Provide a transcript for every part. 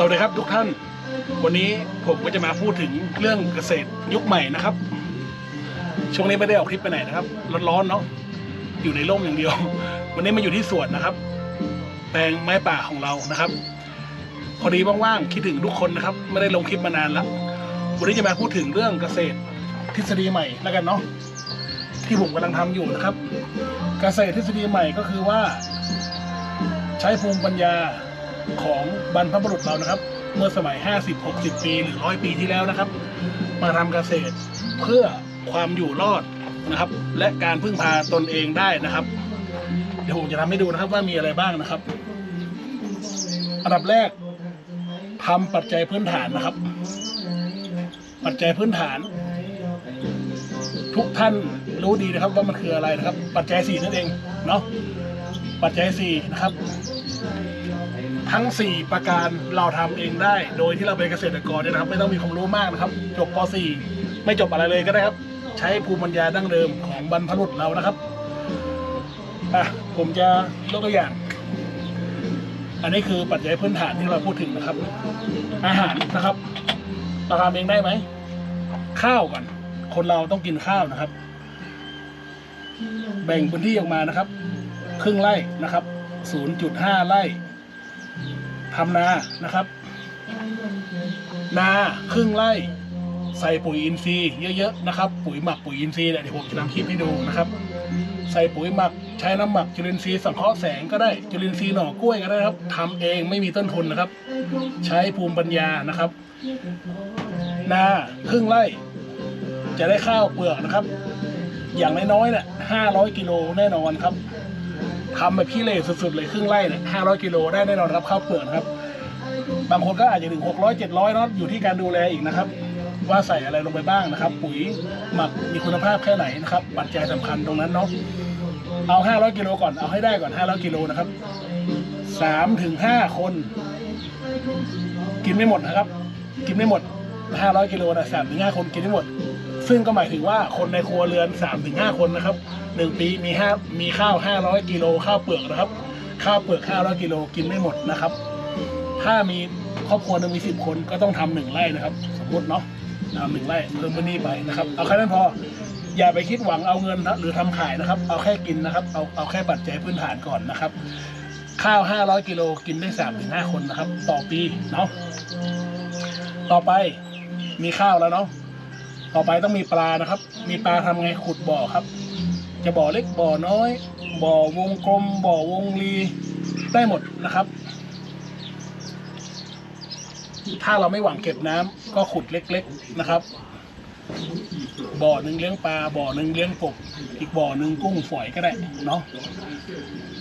สวัสดีครับทุกท่าน วันนี้ผมก็จะมาพูดถึงเรื่องเกษตรยุคใหม่นะครับ ช่วงนี้ไม่ได้ออกคลิปไปไหนนะครับ ร้อนๆเนาะ อยู่ในร่มอย่างเดียว วันนี้มาอยู่ที่สวนนะครับ แปลงไม้ป่าของเรานะครับ พอดีว่างๆคิดถึงทุกคนนะครับ ไม่ได้ลงคลิปมานานแล้ว วันนี้จะมาพูดถึงเรื่องเกษตรทฤษฎีใหม่แล้วกันเนาะ ที่ผมกำลังทำอยู่นะครับ เกษตรทฤษฎีใหม่ก็คือว่า ใช้ภูมิปัญญา ของบรรพบุรุษเรานะครับ เมื่อสมัย 50 60 ปีหรือร้อยปีที่แล้วนะครับ มาทำเกษตรเพื่อความอยู่รอดนะครับ และการพึ่งพาตนเองได้นะครับ เดี๋ยวผมจะทำให้ดูนะครับว่ามีอะไรบ้างนะครับ อันดับแรกทำปัจจัยพื้นฐานนะครับ ปัจจัยพื้นฐาน ทุกท่านรู้ดีนะครับว่ามันคืออะไรนะครับ ปัจจัยสี่นั่นเองเนาะปัจจัยสี่นะครับ ทั้ง 4 ประการเราทำเองได้ โดยที่เราเป็นเกษตรกรเนี่ยนะครับ ไม่ต้องมีความรู้มากนะครับ จบป .4 ไม่จบอะไรเลยก็ได้ครับ ใช้ภูมิปัญญาดั้งเดิมของบรรพบุรุษเรานะครับอะผมจะยกตัวอย่าง อันนี้คือปัจจัยพื้นฐานที่เราพูดถึงนะครับ อาหารนะครับ เราทำเองได้ไหม ข้าวก่อน คนเราต้องกินข้าวนะครับ แบ่งพื้นที่ออกมานะครับ ครึ่งไร่นะครับ 0.5 ไร่ ทำนานะครับ นาครึ่งไร่ใส่ปุ๋ยอินทรีย์เยอะๆนะครับ ปุ๋ยหมักปุ๋ยอินทรีย์เนี่ยเดี๋ยวผมจะทำคลิปให้ดูนะครับ ใส่ปุ๋ยหมักใช้น้ำหมักจุลินทรีย์สังเคราะห์แสงก็ได้จุลินทรีย์หน่อกล้วยก็ได้ครับทำเองไม่มีต้นทุนนะครับ ใช้ภูมิปัญญานะครับ นาครึ่งไร่ จะได้ข้าวเปลือกนะครับ อย่างน้อยๆเนี่ยห้าร้อยกิโลแน่นอนครับ ทำแบบพี่เลสุดๆเลยครึ่งไร่เนี่ยห้าร้อยกิโลได้แน่นอนครับข้าวเปลือกนครับ บางคนก็อาจจะถึงหกร้อยเจ็ดร้อยเนาะอยู่ที่การดูแลอีกนะครับ ว่าใส่อะไรลงไปบ้างนะครับ ปุ๋ยหมักมีคุณภาพแค่ไหนนะครับ ปัจจัยสำคัญตรงนั้นเนาะเอาห้าร้อยกิโลก่อนเอาให้ได้ก่อนห้าร้อยกิโลนะครับสามถึงห้าคน กินไม่หมดนะครับ กินไม่หมดห้าร้อยกิโลนะสามถึงห้าคนกินไม่หมด ซึ่งก็หมายถึงว่าคนในครัวเรือน3าถึงหคนนะครับหนึ่งปีมีห้ามีข้าว 500 กิโลข้าวเปลือกนะครับ ข้าวเปลือก 500 กิโลกินไม่หมดนะครับ ถ้ามีครอบครัวหนึงมี 10 คนก็ต้องทำหนึ่งไร่นะครับ สมมติเนาะทำหนึ่งไร่เพิ่มพื้นที่ไปนะครับ เอาแค่นั้นพออย่าไปคิดหวังเอาเงินหรือทำขายนะครับ เอาแค่กินนะครับ เอาเอาแค่ปัจจัยพื้นฐานก่อนนะครับ ข้าว 500 กิโลกินได้3ถึง5คนนะครับ ต่อปีเนาะต่อไปมีข้าวแล้วเนาะ ต่อไปต้องมีปลานะครับ มีปลาทำไงขุดบ่อครับ จะบ่อเล็กบ่อน้อย บ่อวงกลม บ่อวงรีได้หมดนะครับ ถ้าเราไม่หวังเก็บน้ำก็ขุดเล็ก ๆนะครับ บ่อหนึ่งเลี้ยงปลาบ่อหนึ่งเลี้ยงกบอีกบ่อหนึ่งกุ้งฝอยก็ได้เนาะ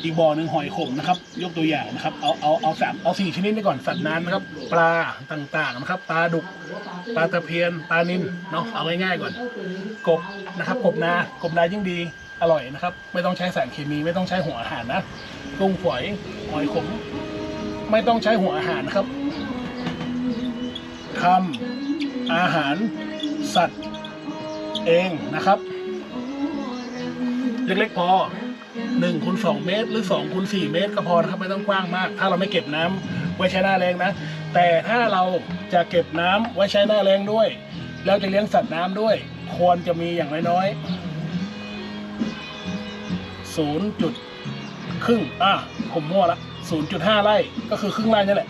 อีกบ่อหนึ่งหอยขมนะครับ ยกตัวอย่างนะครับ เอาเอาเอาสามเอาสี่ชนิดนี้ก่อนสัตว์น้ำนะครับ ปลาต่างๆนะครับปลาดุกปลาตะเพียนปลานิลเนาะเอาง่ายๆก่อน กบนะครับกบนากบนายิ่งดีอร่อยนะครับ ไม่ต้องใช้สารเคมีไม่ต้องใช้หัวอาหารนะกุ้งฝอยหอยขม ไม่ต้องใช้หัวอาหารนะครับทำอาหารสัตว์ เองนะครับ เล็กๆพอหนึ่งคูณสองเมตร หรือสองคูณสี่เมตร ก็พอนะครับไม่ต้องกว้างมาก ถ้าเราไม่เก็บน้ำไว้ใช้หน้าแรงนะ แต่ถ้าเราจะเก็บน้ำไว้ใช้หน้าแรงด้วย แล้วจะเลี้ยงสัตว์น้ำด้วย ควรจะมีอย่างน้อยๆศูนย์จุดครึ่งอะผมมั่วละศูนย์จุดห้าไร่ก็คือครึ่งไร่นี่แหละ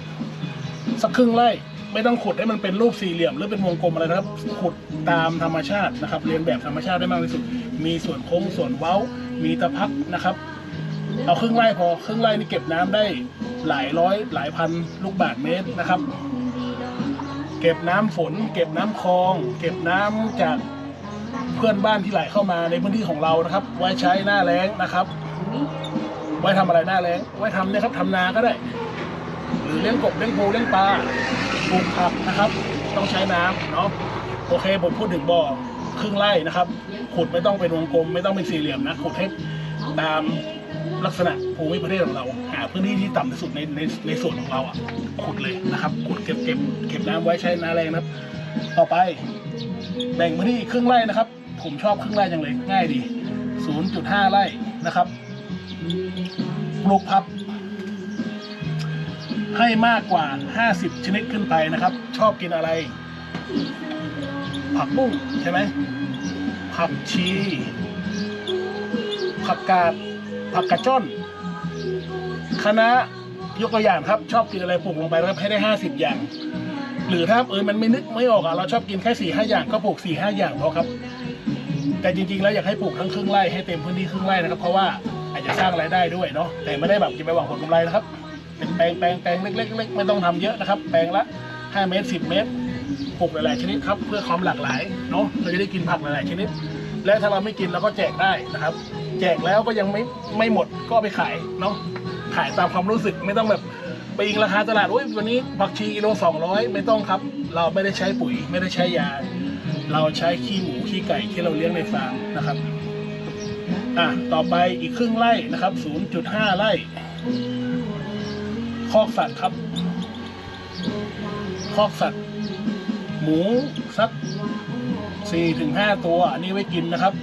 สักครึ่งไร่ไม่ต้องขุดให้มันเป็นรูปสี่เหลี่ยมหรือเป็นวงกลมอะไรนะครับ ขุด ตามธรรมชาตินะครับเรียนแบบธรรมชาติได้มากที่สุด มีส่วนโค้งส่วนเว้า มีตะพักนะครับ เอาครึ่งไร่พอครึ่งไร่นี่เก็บน้ำได้หลายร้อยหลายพันลูกบาศก์เมตรนะครับ เก็บน้ำฝน เก็บน้ำคลอง เก็บน้ำจากเพื่อนบ้านที่ไหลเข้ามาในพื้นที่ของเรานะครับ ไว้ใช้หน้าแล้งนะครับ ไว้ทำอะไรหน้าแล้งไว้ทำเนี่ยครับทำนาก็ได้ หรือเลี้ยงกบเลี้ยงปูเลี้ยงปลา ปลูกผักนะครับ ต้องใช้น้ำเนาะโอเคผมพูดถึงบ่อครึ่งไร่นะครับ ขุดไม่ต้องเป็นวงกลม ไม่ต้องเป็นสี่เหลี่ยมนะขุดให้ตามลักษณะภูมิประเทศของเรา หาพื้นที่ที่ต่ำที่สุดในในในส่วนของเราอะขุดเลยนะครับขุดเก็บเก็บเก็บน้ำไว้ใช้น้าแรงนะครับ ต่อไปแบ่งพื้นที่ครึ่งไร่นะครับ ผมชอบครึ่งไร่จังเลยง่ายดี 0.5 ไร่นะครับปลูกพับ ให้มากกว่า 50 ชนิดขึ้นไปนะครับ ชอบกินอะไร ผักบุ้งใช่ไหมผักชี ผักกาดผักกระจ้อนคณะยกตัวอย่างครับ ชอบกินอะไรปลูกลงไปแล้วให้ได้ 50 อย่าง หรือถ้าเออมันไม่นึกไม่ออกอะเราชอบกินแค่สี่ห้าอย่างก็ปลูกสี่ห้าอย่างพอครับ แต่จริงๆแล้วอยากให้ปลูกทั้งครึ่งไร่ให้เต็มพื้นที่ครึ่งไร่นะครับ เพราะว่าอาจจะสร้างรายได้ด้วยเนาะแต่ไม่ได้แบบจะไปหวังผลกำไรนะครับ เป็นแปลงแปลงแปลงเล็กๆเล็กๆไม่ต้องทำเยอะนะครับ แปลงละ 5 เมตร 10 เมตรปลูกหลายๆชนิดครับ เพื่อความหลากหลายเนาะเราจะได้กินผักหลายๆชนิด และถ้าเราไม่กินเราก็แจกได้นะครับ แจกแล้วก็ยังไม่ไม่หมดก็ไปขายเนาะขายตามความรู้สึกไม่ต้องแบบไปอิงราคาตลาดโอ้ยวันนี้ผักชีกิโล200ไม่ต้องครับ เราไม่ได้ใช้ปุ๋ยไม่ได้ใช้ยา เราใช้ขี้หมูขี้ไก่ที่เราเลี้ยงในฟาร์มนะครับอะต่อไปอีกครึ่งไร่นะครับ 0.5 ไร่ คอกสัตว์ครับ คอกสัตว์ หมูสัก4-5ตัว อันนี้ไว้กินนะครับ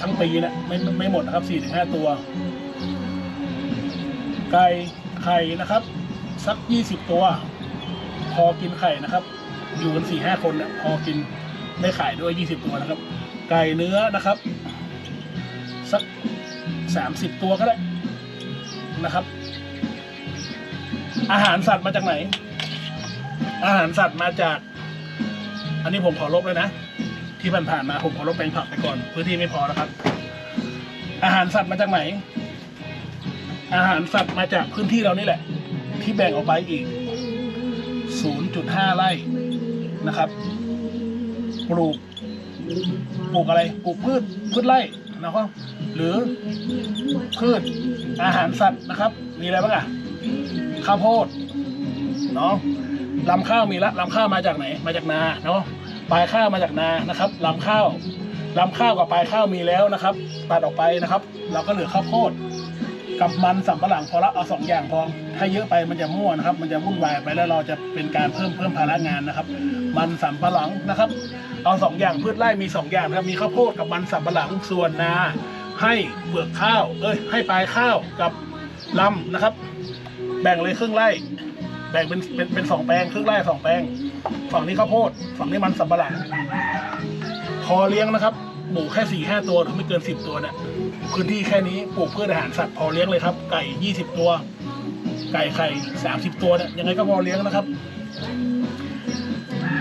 ทั้งปีนะไม่ไม่ไม่หมดนะครับ4-5ตัว ไก่ไข่นะครับ สัก20ตัว พอกินไข่นะครับ อยู่กันสี่ห้าคนเนี่ยพอกินได้ไขายด้วย20ตัวนะครับ ไก่เนื้อนะครับ สัก30ตัวก็ได้นะครับ อาหารสัตว์มาจากไหน อาหารสัตว์มาจาก อันนี้ผมขอลบเลยนะ ที่ผ่านๆมาผมขอลบแปลงผักไปก่อนพื้นที่ไม่พอนะครับ อาหารสัตว์มาจากไหน อาหารสัตว์มาจากพื้นที่เรานี่แหละ ที่แบ่งออกไปอีก 0.5 ไร่นะครับ ปลูก ปลูกอะไร ปลูกพืช พืชไร่นะครับ หรือพืชอาหารสัตว์นะครับ มีอะไรบ้างอะ ข้าวโพดเนาะลำข้าวมีละลำข้าวมาจากไหน มาจากนาเนาะปลายข้าวมาจากนานะครับลำข้าวลำข้าวกับปลายข้าวมีแล้วนะครับตัดออกไปนะครับ เราก็เหลือข้าวโพดกับมันสำปะหลังพอละเอาสองอย่างพอถ้าเยอะไปมันจะมั่วนะครับ มันจะวุ่นวายไปแล้วเราจะเป็นการเพิ่มเพิ่มภาระงานนะครับ มันสำปะหลังนะครับ เอาสองอย่างพืชไร่มีสองอย่างนะครับมีข้าวโพดกับมันสำปะหลังส่วนนา ให้เปลือกข้าว เอ้ยให้ปลายข้าวกับลำนะครับ แบ่งเลยครึ่งไร่ แบ่งเป็นเป็นเป็นสองแปลงครึ่งไร่สองแปลง ฝั่งนี้ข้าวโพด ฝั่งนี้มันสำปะหลังพอเลี้ยงนะครับหมูแค่สี่ห้าตัวหรือไม่เกินสิบตัวเนี่ยพื้นที่แค่นี้ปลูกพืชอาหารสัตว์พอเลี้ยงเลยครับ ไก่ยี่สิบตัว ไก่ไข่สามสิบตัวเนี่ยยังไงก็พอเลี้ยงนะครับ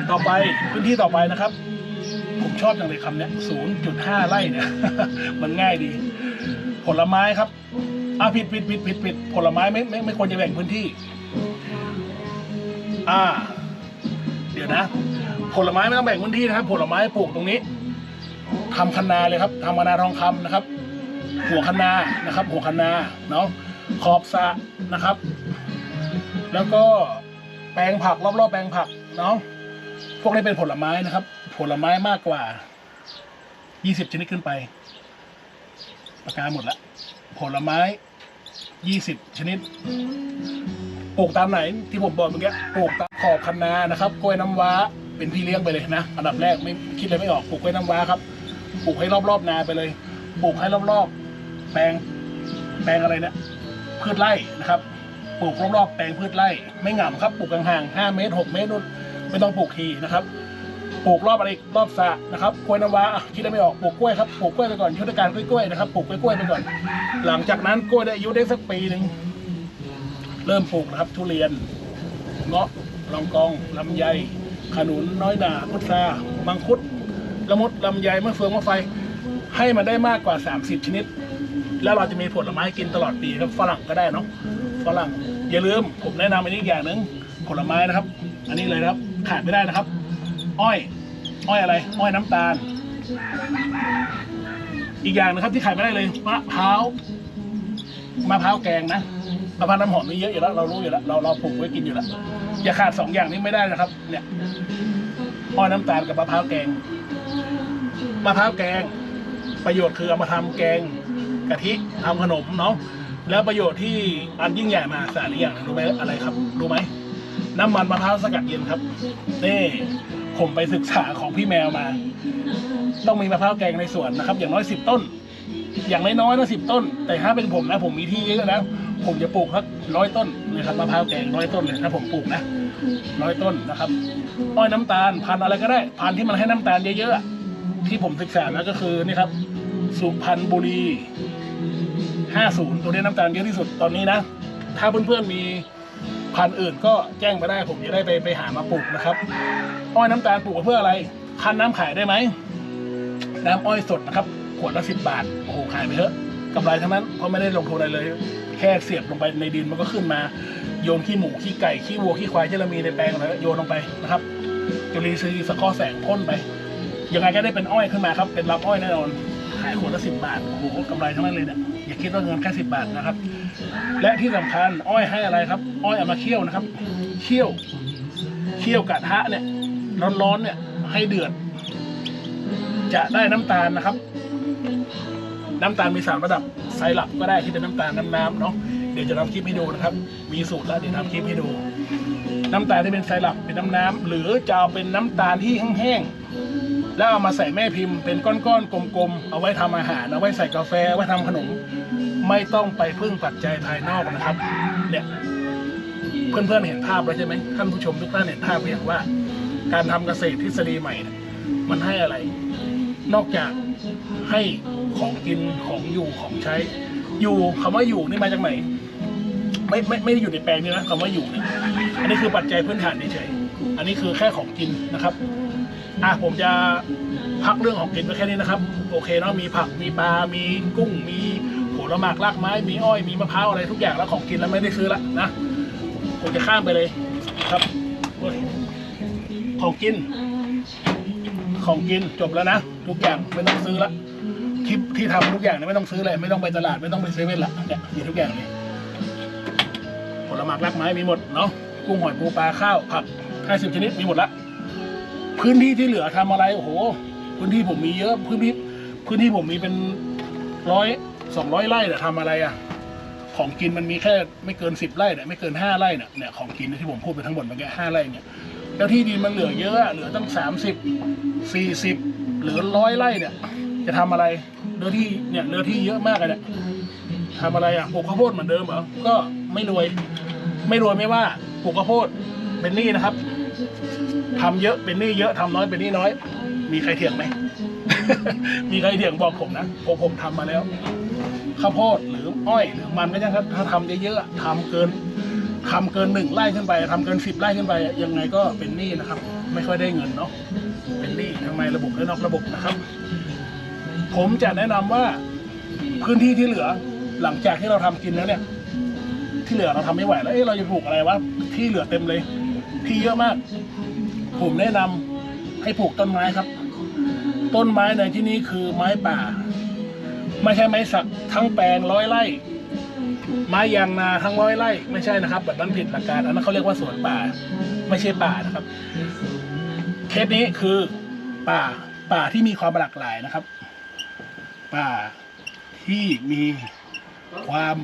ต่อไปพื้นที่ต่อไปนะครับ ผมชอบอย่างเลยคำเนี้ยศูนย์จุดห้าไร่เนี่ย มันง่ายดี ผลไม้ครับ อะผิดผิดผิดผิดผิดผลไม้ไม่ไม่ไม่ควรจะแบ่งพื้นที่ อ่า เดี๋ยวนะ ผลไม้ไม่ต้องแบ่งพื้นที่นะครับ ผลไม้ปลูกตรงนี้ทำคันนาเลยครับทำคันนาทองคำนะครับ หัวคันนานะครับ หัวคันนาเนาะขอบสระนะครับ แล้วก็แปลงผักรอบๆแปลงผักเนาะพวกนี้เป็นผลไม้นะครับ ผลไม้มากกว่า 20 ชนิดขึ้นไปปากกาหมดละ ผลไม้20ชนิด ปลูกตามไหนที่ผมบอกเมื่อกี้ปลูกตามขอบคันนานะครับ กล้วยน้ำว้าเป็นพี่เลี้ยงไปเลยนะ อันดับแรกไม่คิดอะไรไม่ออกปลูกกล้วยน้ำว้าครับ ปลูกให้รอบๆนาไปเลย ปลูกให้รอบๆ แปลง แปลงอะไรเนี่ยพืชไร่นะครับ ปลูกรอบๆ แปลงพืชไร่ ไม่หง่ำครับ ปลูกห่างๆ5เมตร6เมตรนู่นไม่ต้องปลูกทีนะครับ ปลูกรอบอะไรรอบสระนะครับกล้วยน้ำว้าอะคิดไรไม่ออกปลูกกล้วยครับปลูกกล้วยไปก่อนยุทธการกล้วยๆนะครับปลูกกล้วยๆไปก่อน หลังจากนั้นกล้วยได้อายุได้สักปีหนึ่งเริ่มปลูกนะครับทุเรียนเงาะลองกองลำไย ขนุนน้อยหนาพุทรามังคุดละมุดลำไยมะเฟืองมะไฟ ให้มันได้มากกว่า 30 ชนิด แล้วเราจะมีผลไม้กินตลอดปีครับฝรั่งก็ได้เนาะฝรั่งอย่าลืมผมแนะนำอันนี้อีกอย่างหนึ่งผลไม้นะครับ อันนี้เลยนะครับขาดไม่ได้นะครับ อ้อยอ้อยอะไร อ้อยน้ำตาล อีกอย่างนะครับที่ขายไม่ได้เลยมะพร้าวมะพร้าวแกงนะมะพร้าวน้ำหอมมีเยอะอยู่แล้ว เรารู้อยู่แล้ว เราเราปลูกไว้กินอยู่แล้วอย่าขาดสองอย่างนี้ไม่ได้นะครับ เนี่ยอ้อยน้ำตาลกับมะพร้าวแกงมะพร้าวแกง ประโยชน์คือเอามาทำแกงกะทิทำขนมเนาะแล้วประโยชน์ที่อันยิ่งใหญ่มาศาลอีกอย่างหนึ่งรู้ไหมอะไรครับรู้ไหมน้ำมันมะพร้าวสกัดเย็นครับนี่ ผมไปศึกษาของพี่แมวมา ต้องมีมะพร้าวแกงในสวนนะครับ อย่างน้อยสิบต้น อย่างน้อยๆนะสิบต้น แต่ถ้าเป็นผมนะผมมีที่เยอะนะผมจะปลูกสักร้อยต้นนะครับมะพร้าวแกงร้อยต้นเลยถ้าผมปลูกนะร้อยต้นนะครับอ้อยน้ำตาลพันธุ์อะไรก็ได้ พันธุ์ที่มันให้น้ำตาลเยอะๆที่ผมศึกษาแล้วก็คือนี่ครับ สุพรรณบุรี 50 ตัวนี้น้ำตาลเยอะที่สุดตอนนี้นะ ถ้าเพื่อนๆมี พันธุ์อื่นก็แจ้งมาได้ผมจะได้ไปไปหามาปลูกนะครับ อ้อยน้ำตาลปลูกเพื่ออะไร คั้นน้ำขายได้ไหม น้ำอ้อยสดนะครับขวดละสิบบาทโอ้โหขายไปเถอะกำไรทั้งนั้นเพราะไม่ได้ลงทุนอะไรเลย แค่เสียบลงไปในดินมันก็ขึ้นมา โยนขี้หมูขี้ไก่ขี้วัวขี้ควายที่เรามีในแปลงอะไรโยนลงไปนะครับจุลินทรีย์สะข้อแสงพ่นไปยังไงก็ได้เป็นอ้อยขึ้นมาครับ เป็นรับอ้อยแน่นอน ขายขวดละสิบบาทโอ้โหกำไรทั้งนั้นเลยเนี่ยอย่าคิดว่าเงินแค่สิบบาทนะครับ และที่สำคัญอ้อยให้อะไรครับ อ้อยเอามาเคี่ยวนะครับเคี่ยวเคี่ยวกระทะเนี่ย ร้อนๆเนี่ยให้เดือด จะได้น้ำตาลนะครับ น้ำตาลมีสามระดับไซรัปก็ได้ที่เป็นน้ำตาลน้ำๆเนาะเดี๋ยวจะทำคลิปให้ดูนะครับ มีสูตรแล้วเดี๋ยวทำคลิปให้ดู น้ำตาลที่เป็นไซรัปเป็นน้ำๆหรือจะเอาเป็นน้ำตาลที่แห้งๆ แล้วเอามาใส่แม่พิมพ์เป็นก้อนๆกลมๆ เอาไว้ทำอาหาร เอาไว้ใส่กาแฟไว้ทำขนม ไม่ต้องไปพึ่งปัจจัยภายนอกนะครับ เนี่ย เพื่อนๆเห็นภาพแล้วใช่ไหมท่านผู้ชมทุกท่านเห็นภาพหรือยังว่า การทำเกษตรทฤษฎีใหม่ มันให้อะไร นอกจากให้ของกินของอยู่ของใช้ อยู่คำว่าอยู่นี่มาจากไหนไม่ไม่ไม่ได้อยู่ในแปลงนี้นะคำว่าอยู่เนี่ยอันนี้คือปัจจัยพื้นฐานเฉยๆอันนี้คือแค่ของกินนะครับ อะผมจะพักเรื่องของกินไปแค่นี้นะครับ โอเคเนาะมีผักมีปลา มีกุ้ง มีผลไม้รากไม้ มีอ้อย มีมะพร้าวอะไรทุกอย่างแล้วของกินแล้วไม่ได้ซื้อละนะผมจะข้ามไปเลยครับของกิน ของกินจบแล้วนะทุกอย่างไม่ต้องซื้อละที่ที่ทำทุกอย่างเนี่ยไม่ต้องซื้อเลยไม่ต้องไปตลาดไม่ต้องไปเซเว่นละเนี่ยมีทุกอย่างเลยผลไม้รากไม้มีหมดเนาะกุ้งหอยปูปลาข้าวผักห้าสิบชนิดมีหมดละ พื้นที่ที่เหลือทำอะไรโอ้โห พื้นที่ผมมีเยอะพื้นที่พื้นที่ผมมีเป็นร้อยสองร้อยไร่เนี่ยทำอะไรอะของกินมันมีแค่ไม่เกินสิบไร่เนี่ยไม่เกินห้าไร่เนี่ยเนี่ยของกินที่ผมพูดไปทั้งหมดมื่อกี้ห้าไร่เนี่ยแล้วที่ดินมันเหลือเยอะเหลือตั้งสามสิบสี่สิบหรือร้อยไร่เนี่ย จะทำอะไรเนื้อที่เนี่ยเนื้อที่เยอะมากเลยเนี่ยทำอะไรอะปลูกข้าวโพดเหมือนเดิมเหรอก็ไม่รวย ไม่รวยไม่ว่าปลูกข้าวโพดเป็นหนี้นะครับ ทำเยอะเป็นหนี้เยอะทำน้อยเป็นหนี้น้อย มีใครเถียงไหม มีใครเถียงบอกผมนะผมผมทำมาแล้วข้าวโพดหรืออ้อยหรือมันก็ยังถ้าทำเยอะๆทำเกินทำเกินหนึ่งไร่ขึ้นไปทำเกินสิบไร่ขึ้นไป ยังไงก็เป็นหนี้นะครับ ไม่ค่อยได้เงินเนาะเป็นหนี้ทั้งในระบบและนอกระบบนะครับ ผมจะแนะนำว่าพื้นที่ที่เหลือหลังจากที่เราทำกินแล้วเนี่ย ที่เหลือเราทำไม่ไหวแล้วเอ๊ะเราจะปลูกอะไรวะที่เหลือเต็มเลย ที่เยอะมาก ผมแนะนำให้ปลูกต้นไม้ครับ ต้นไม้ในที่นี้คือไม้ป่า ไม่ใช่ไม้สักทั้งแปลงร้อยไร่ ไม้ยางนาทั้งร้อยไร่ ไม่ใช่นะครับแบบนั้นผิดหลักการอันนั้นเขาเรียกว่าสวนป่า ไม่ใช่ป่านะครับ เคสนี้คือป่าป่าที่มีความหลากหลายนะครับ ป่าที่มีความ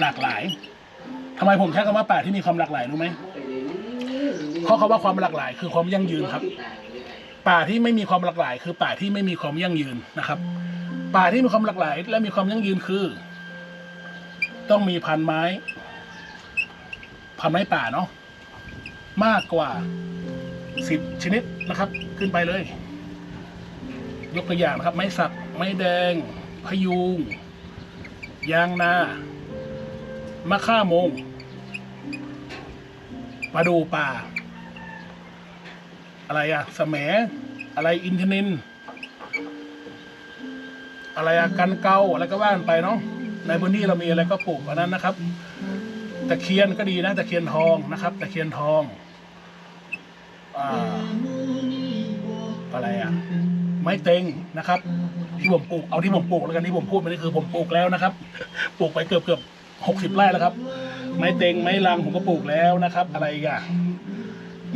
หลากหลายทำไมผมใช้คำว่าป่าที่มีความหลากหลายรู้ไหม เพราะคำว่าความหลากหลาย คือความยั่งยืนครับ ป่าที่ไม่มีความหลากหลาย คือป่าที่ไม่มีความยั่งยืนนะครับ ป่าที่มีความหลากหลาย และมีความยั่งยืนคือ ต้องมีพันไม้ พันไม้ป่าเนาะมากกว่าสิบชนิดนะครับ ขึ้นไปเลย ยกตัวอย่างนะครับ ไม้สักไม้แดงพะยูงยางนามะข่าโมงมาดูป่า อะไรอะแสมอะไรอินทนิน อะไรอะกันเกาอะไรก็ว่ากันไปเนาะในพื้นที่เรามีอะไรก็ปลูกอันนั้นนะครับตะเคียนก็ดีนะตะเคียนทองนะครับตะเคียนทองอ่าอะไรอะไม้เต็งนะครับ ที่ผมปลูกเอาที่ผมปลูกแล้วกันที่ผมพูดมานี่คือผมปลูกแล้วนะครับ ปลูกไปเกือบเกือบหกสิบไร่แล้วครับ ไม้เต็งไม้ลังผมก็ปลูกแล้วนะครับ อะไรอีกอะ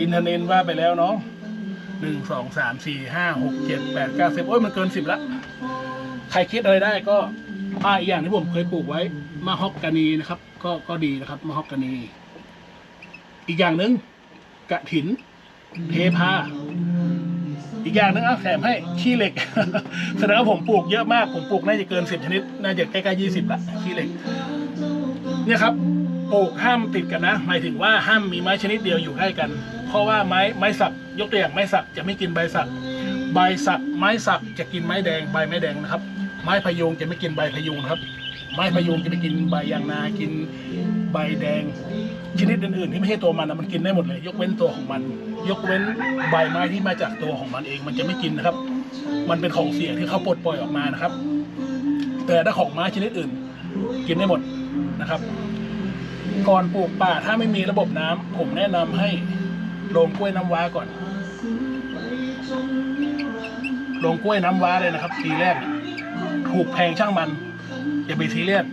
อินเทอร์เน็ตว่าไปแล้วเนาะ หนึ่งสองสามสี่ห้าหกเจ็ดแปดเก้าสิบโอ้ยมันเกินสิบละ ใครคิดอะไรได้ก็อ่าอีกอย่างที่ผมเคยปลูกไว้มะฮอกกานีนะครับ ก็ก็ดีนะครับมะฮอกกานี อีกอย่างหนึ่งกระถินเทพาอีกอย่างหนึงอะแถมให้ขี้เหล็ก แสดงว่าผมปลูกเยอะมาก ผมปลูกน่าจะเกินสิบชนิด น่าจะใกล้ๆยี่สิบละขี้เหล็ก เนี่ยครับ ปลูกห้ามติดกันนะ หมายถึงว่าห้ามมีไม้ชนิดเดียวอยู่ใกล้กัน ราะว่าไม้ไม้สักยกตัวอย่างไม้สักจะไม่กินใบสัก ใบสักไม้สักจะกินไม้แดงใบไม้แดงนะครับ ไม้พยูงจะไม่กินใบพยูงครับ ไม้พยูงจะไปกินใบยางนากินใบแดง ชนิดอื่นๆที่ไม่ใช่ตัวมันนะมันกินได้หมดเลย ยกเว้นตัวของมัน ยกเว้นใบไม้ที่มาจากตัวของมันเองมันจะไม่กินนะครับ มันเป็นของเสียที่เขาปลดปล่อยออกมานะครับ แต่ถ้าของไม้ชนิดอื่น กินได้หมดนะครับก่อนปลูกป่าถ้าไม่มีระบบน้ำผมแนะนำให้ ลงกล้วยน้ำว้าก่อนลงกล้วยน้ำว้าเลยนะครับ ทีแรก ถูกแพงช่างมัน อย่าไปซีเรียส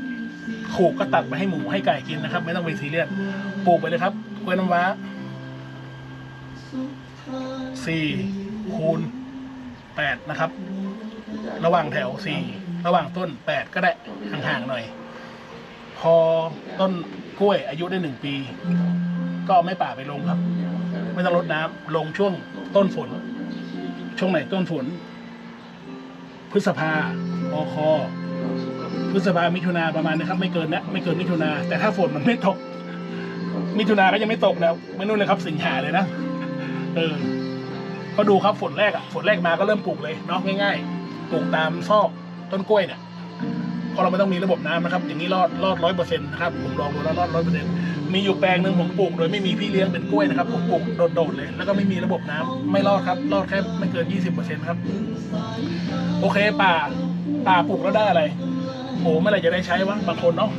ถูกก็ตัดไปให้หมูให้ไก่กินนะครับ ไม่ต้องไปซีเรียสปลูกไปเลยครับกล้วยน้ำว้าสี่คูณแปดนะครับ ระหว่างแถวสี่ระหว่างต้นแปดก็ได้ห่างๆหน่อย พอต้นกล้วยอายุได้หนึ่งปี ก็ไม้ป่าไปลงครับ ไม่ต้องรดน้ำลงช่วงต้นฝน ช่วงไหนต้นฝน พฤษภาอคพฤษภามิถุนาประมาณนี้ครับ ไม่เกินนะไม่เกินมิถุนาแต่ถ้าฝนมันไม่ตก มิถุนาก็ยังไม่ตกแล้วไม่นู่นเลยครับ สิงหาเลยนะเออก็ดูครับฝนแรกอะฝนแรกมาก็เริ่มปลูกเลยเนาะง่ายๆปลูกตามซอกต้นกล้วยเนี่ยเพราะเราไม่ต้องมีระบบน้ำนะครับ อย่างนี้รอดรอดร้อยเปอร์เซ็นต์นะครับผมลองดูแล้วรอดร้อยเปอร์เซ็นต์ มีอยู่แปลงหนึ่งผมปลูกโดยไม่มีพี่เลี้ยงเป็นกล้วยนะครับผมปลูกโดดๆเลย แล้วก็ไม่มีระบบน้ำไม่รอดครับ รอดแค่ไม่เกินยี่สิบเปอร์เซ็นต์ครับ โอเคป่าป่าปลูกแล้วได้อะไรโอ้เมื่อไหร่จะได้ใช้วะบางคนเนาะ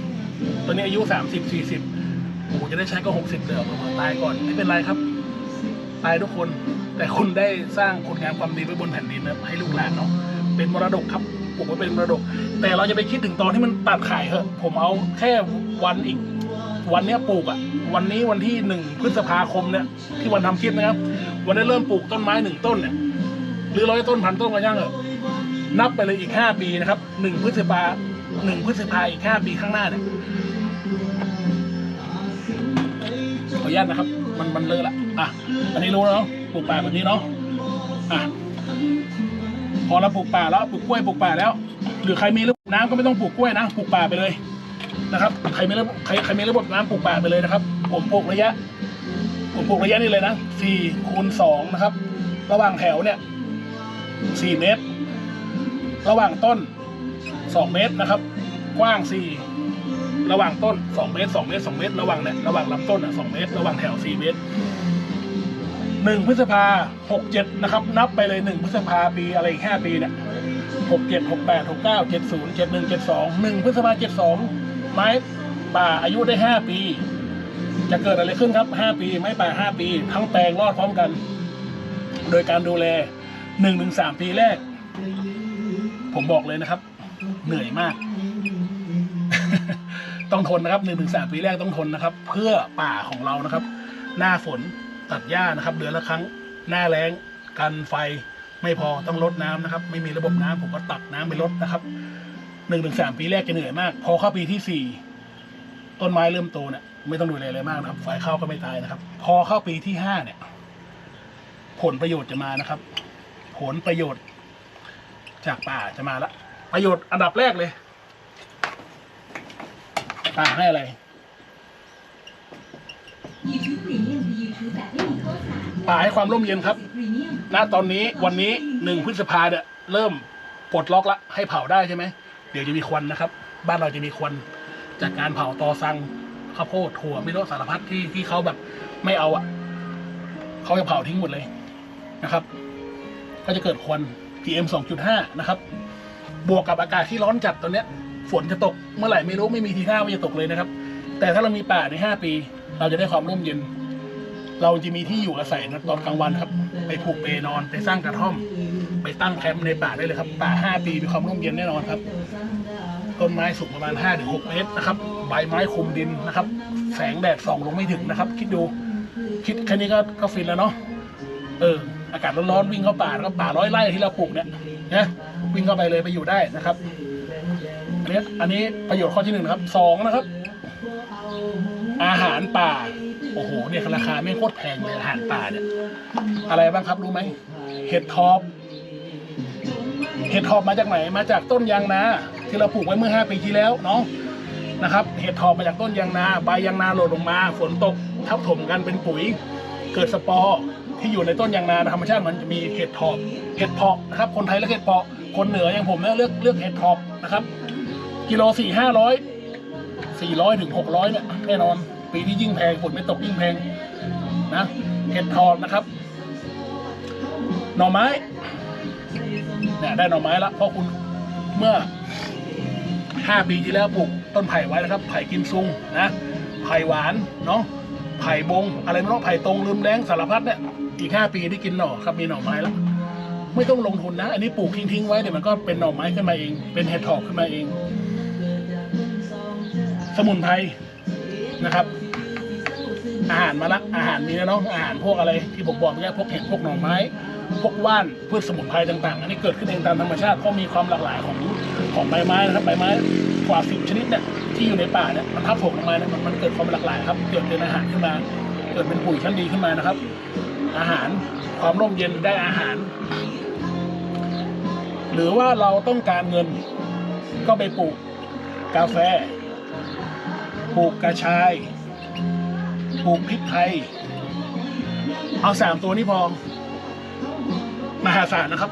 ตอนนี้อายุสามสิบสี่สิบโอ้จะได้ใช้ก็หกสิบเดือนตายก่อนไม่เป็นไรครับ ตายทุกคน แต่คุณได้สร้างคุณงามความดีไว้บนแผ่นดินนะให้ลูกหลานเนาะเป็นมรดกครับปลูกไว้เป็นมรดก แต่เราจะไปคิดถึงตอนที่มันตัดขายเหอะ ผมเอาแค่วันอีก วันเนี้ยปลูกอะวันนี้วันที่หนึ่งพฤษภาคมเนี่ยที่วันทำคลิปนะครับ วันนี้เริ่มปลูกต้นไม้หนึ่งต้นเนี่ยหรือร้อยต้นพันต้นก็ย่างเหอนับไปเลยอีกห้าปีนะครับหนึ่งพฤษภาหนึ่งพฤษภาอีกห้าปีข้างหน้าเนี่ยขออนุญาตนะครับ มันมันเลอะละอะอันนี้รู้แล้วเนาะปลูกป่าแบบนี้เนาะอะพอเราปลูกป่าแล้วปลูกกล้วยปลูกป่าแล้ว หรือใครมีระบบน้ำก็ไม่ต้องปลูกกล้วยนะปลูกป่าไปเลย นะครับใครมีระบบใครใครมีระบบน้ำปลูกป่าไปเลยนะครับ ผมปลูกระยะ ผมปลูกระยะนี้เลยนะสี่คูณสองนะครับ ระหว่างแถวเนี่ยสี่เมตร ระหว่างต้นสองเมตรนะครับ กว้างสี่ระหว่างต้นสองเมตรสองเมตรสองเมตร ระหว่างเนี่ยระหว่างลำต้นอะสองเมตร ระหว่างแถวสี่เมตรหนึ่งพฤษภาหกเจ็ดนะครับ นับไปเลยหนึ่งพฤษภาปีอะไรอีกห้าปีเนี่ยหกเจ็ดหกแปดหกเก้าเจ็ดศูนย์เจ็ดหนึ่งเจ็ดสองหนึ่งพฤษภาเจ็ดสอง ไม้ป่าอายุได้ห้าปี จะเกิดอะไรขึ้นครับห้าปี ไม้ป่าห้าปี ทั้งแปลงรอดพร้อมกัน โดยการดูแลหนึ่งถึงสามปีแรก ผมบอกเลยนะครับ เหนื่อยมาก ต้องทนนะครับหนึ่งถึงสามปีแรกต้องทนนะครับ เพื่อป่าของเรานะครับ หน้าฝนตัดหญ้านะครับเดือนละครั้งหน้าแล้งกันไฟไม่พอต้องลดน้ำนะครับ ไม่มีระบบน้ำผมก็ตักน้ำไปลดนะครับ หนึ่งถึงสามปีแรกจะเหนื่อยมาก พอเข้าปีที่สี่ต้นไม้เริ่มโตเนี่ยไม่ต้องดูแลอะไรมากนะครับไฟเข้าก็ไม่ตายนะครับ พอเข้าปีที่ห้าเนี่ย ผลประโยชน์จะมานะครับ ผลประโยชน์ จากป่าจะมาละประโยชน์อันดับแรกเลยป่าให้อะไรป่าให้ความร่มเย็นครับ ณ ตอนนี้วันนี้หนึ่งพฤษภาเนี่ยเริ่มปลดล็อกละให้เผาได้ใช่ไหม เดี๋ยวจะมีควันนะครับ บ้านเราจะมีควันจากการเผาตอซังข้าวโพดถั่วไม่รู้สารพัดที่ที่เขาแบบไม่เอาอะเขาจะเผาทิ้งหมดเลยนะครับ ก็จะเกิดควัน PM 2.5 นะครับ บวกกับอากาศที่ร้อนจัดตอนเนี้ย ฝนจะตกเมื่อไหร่ไม่รู้ไม่มีทีท่าว่าจะตกเลยนะครับ แต่ถ้าเรามีป่าใน 5 ปี เราจะได้ความร่มเย็น เราจะมีที่อยู่อาศัยนะตอนกลางวันครับ ไปผูกเปนอนไปสร้างกระท่อม ไปตั้งแคมป์ในป่าได้เลยครับ ป่า 5 ปีมีความร่มเย็นแน่นอนครับ ต้นไม้สูงประมาณ 5-6 เมตรนะครับ ใบไม้คลุมดินนะครับ แสงแดดส่องลงไม่ถึงนะครับ คิดดู คิดแค่นี้ก็ก็ฟินแล้วเนาะ เออ อากาศร้อนๆวิ่งเข้าป่าแล้วก็ป่าร้อยไร่ที่เราปลูกเนี่ยนะวิ่งเข้าไปเลยไปอยู่ได้นะครับอันนี้อันนี้ประโยชน์ข้อที่หนึ่งนะครับสองนะครับ อาหารป่า โอ้โหเนี่ยราคาไม่โคตรแพงเลยอาหารป่าเนี่ย อะไรบ้างครับรู้ไหม เห็ดทอบ เห็ดทอบมาจากไหนมาจากต้นยางนาที่เราปลูกไว้เมื่อห้าปีที่แล้วเนาะนะครับเห็ดถอบมาจากต้นยางนาใบยางนาหล่นลงมา ฝนตกทับถมกันเป็นปุ๋ย เกิดสปอร์ที่อยู่ในต้นยางนาธรรมชาติมันจะมีเห็ดถอบเห็ดเพาะนะครับคนไทยเรียกเห็ดเพาะคนเหนืออย่างผมเนี่ยเลือกเลือกเห็ดถอบนะครับ กิโลสี่ห้าร้อยสี่ร้อยถึงหกร้อยเนี่ยแน่นอนปีนี้ยิ่งแพงฝนไม่ตกยิ่งแพงนะเห็ดถอบนะครับ หน่อไม้ เนี่ยได้หน่อไม้ละเพราะคุณเมื่อห้าปีที่แล้วปลูกต้นไผ่ไว้นะครับ ไผ่กินซุงนะไผ่หวานเนาะไผ่บง อะไรไม่รู้ไผ่ตรงลืมแดงสารพัดเนี่ยอีกห้าปีที่กินหน่อครับมีหน่อไม้แล้วไม่ต้องลงทุนนะ อันนี้ปลูกทิ้งๆไว้เดี๋ยวมันก็เป็นหน่อไม้ขึ้นมาเอง เป็นเห็ดถอบขึ้นมาเอง สมุนไพรนะครับ อาหารมาละอาหารมีแล้วเนาะอาหารพวกอะไร ที่ผมบอกเมื่อกี้พวกเห็ดพวกหน่อไม้ พวกว่านพืชสมุนไพรต่างๆ อันนี้เกิดขึ้นเองตามธรรมชาติเพราะมีความหลากหลายของของใบไม้นะครับใบไม้กว่าสิบชนิดเนี่ยที่อยู่ในป่าเนี่ยมันทับถมลงมาเนี่ยมันมันเกิดความหลากหลายครับ เกิดเป็นอาหารขึ้นมา เกิดเป็นปุ๋ยชั้นดีขึ้นมานะครับ อาหารความร่มเย็นได้อาหาร หรือว่าเราต้องการเงินก็ไปปลูกกาแฟปลูกกระชายปลูกพริกไทย เอาสามตัวนี้พอ มหาศาลนะครับ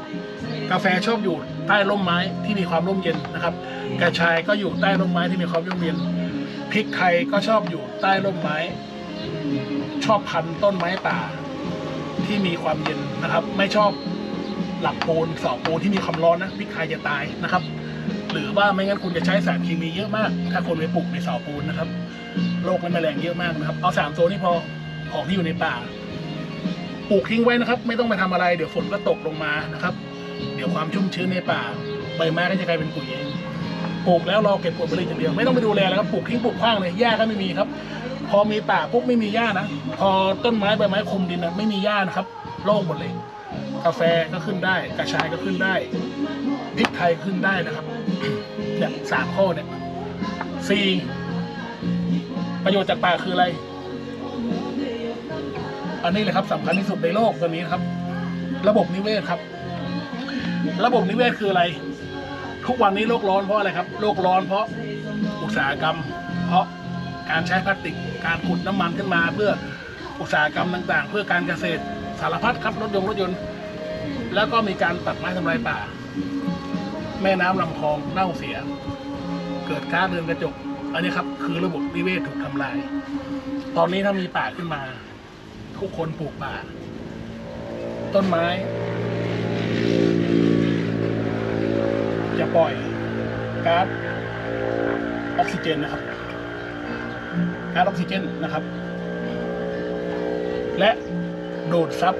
กาแฟชอบอยู่ใต้ร่มไม้ที่มีความร่มเย็นนะครับกระชายก็อยู่ใต้ร่มไม้ที่มีความร่มเย็นพริกไทยก็ชอบอยู่ใต้ร่มไม้ ชอบพันต้นไม้ป่าที่มีความเย็นนะครับ ไม่ชอบหลักปูนเสาปูนที่มีความร้อนนะพริกไทยจะตายนะครับ หรือว่าไม่งั้นคุณจะใช้สารเคมีเยอะมาก ถ้าคนไปปลูกในเสาปูนนะครับโรคและแมลงเยอะมากนะครับ เอาสามตัวนี้พอของที่อยู่ในป่า ปลูกทิ้งไว้นะครับ ไม่ต้องไปทำอะไรเดี๋ยวฝนก็ตกลงมานะครับ เดี๋ยวความชุ่มชื้นในป่าใบไม้ก็จะกลายเป็นปุ๋ยเองปลูกแล้วรอเก็บผลผลิตอย่างเดียวไม่ต้องไปดูแลแล้วครับปลูกทิ้งปลูกขว้างเลยหญ้าก็ไม่มีครับ พอมีป่าปุ๊บไม่มีหญ้านะพอต้นไม้ใบไม้คลุมดินนะไม่มีหญ้านะครับโล่งหมดเลย กาแฟก็ขึ้นได้กระชายก็ขึ้นได้พริกไทยขึ้นได้นะครับเนี่ยสามข้อเนี่ยสี่ประโยชน์จากป่าคืออะไร อันนี้เลยครับสำคัญที่สุดในโลกตัวนี้ครับ ระบบนิเวศครับ ระบบนิเวศคืออะไร ทุกวันนี้โลกร้อนเพราะอะไรครับโลกร้อนเพราะอุตสาหกรรม เพราะการใช้พลาสติก การขุดน้ำมันขึ้นมา เพื่ออุตสาหกรรมต่างๆ เพื่อการเกษตรสารพัดครับรถยนต์รถยนต์ แล้วก็มีการตัดไม้ทำลายป่า แม่น้ำลำคลองเน่าเสีย เกิดก๊าซเรือนกระจกอันนี้ครับคือระบบนิเวศถูกทำลาย ตอนนี้ถ้ามีป่าขึ้นมา ทุกคนปลูกป่า ต้นไม้ จะปล่อยก๊าซออกซิเจนนะครับก๊าซออกซิเจนนะครับ และดูดซับ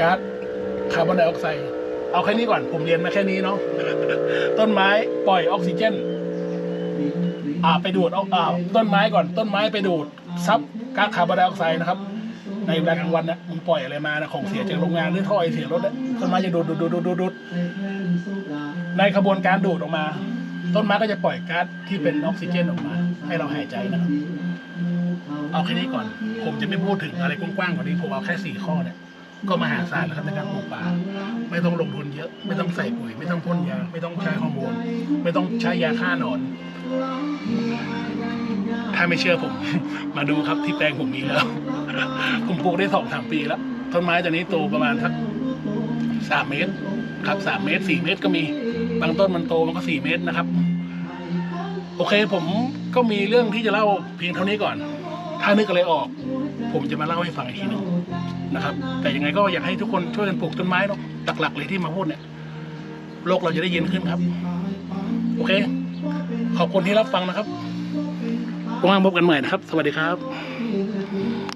ก๊าซคาร์บอนไดออกไซด์เอาแค่นี้ก่อน ผมเรียนมาแค่นี้เนาะต้นไม้ปล่อยออกซิเจน อ่าไปดูดเอาอ่าต้นไม้ก่อน ต้นไม้ไปดูดซับ ก๊าซคาร์บอนไดออกไซด์นะครับ ในเวลากลางวันเนี่ยมันปล่อยอะไรมานะของเสียจากโรงงานหรือท่อไอเสียรถเนี่ยต้นไม้จะดูดดูดดูดดูดดูดดูดในขบวนการดูดออกมา ต้นไม้ก็จะปล่อยก๊าซที่เป็นออกซิเจนออกมา ให้เราหายใจนะครับเอาแค่นี้ก่อน ผมจะไม่พูดถึงอะไรกว้างๆกว่านี้ผมเอาแค่สี่ข้อเนี่ยก็มหาศาลแล้วครับในการปลูกป่า ไม่ต้องลงทุนเยอะ ไม่ต้องใส่ปุ๋ย ไม่ต้องพ่นยา ไม่ต้องใช้ฮอร์โมน ไม่ต้องใช้ยาฆ่าหนอน ถ้าไม่เชื่อผม มาดูครับที่แปลงผมมีแล้ว ผมปลูกได้สองสามปีแล้ว ต้นไม้ตัวนี้โตประมาณสักสามเมตร ครับสามเมตรสี่เมตรก็มี บางต้นมันโตมันก็สี่เมตรนะครับ โอเคผมก็มีเรื่องที่จะเล่าเพียงเท่านี้ก่อน ถ้านึกอะไรออก ผมจะมาเล่าให้ฟังอีกทีหนึงนะครับ แต่ยังไงก็อยากให้ทุกคนช่วยกันปลูกต้นไม้เนาะหลักๆเลยที่มาพูดเนี่ย โลกเราจะได้เย็นขึ้นครับ โอเค ขอบคุณที่รับฟังนะครับ ว่างๆพบกันใหม่นะครับ สวัสดีครับ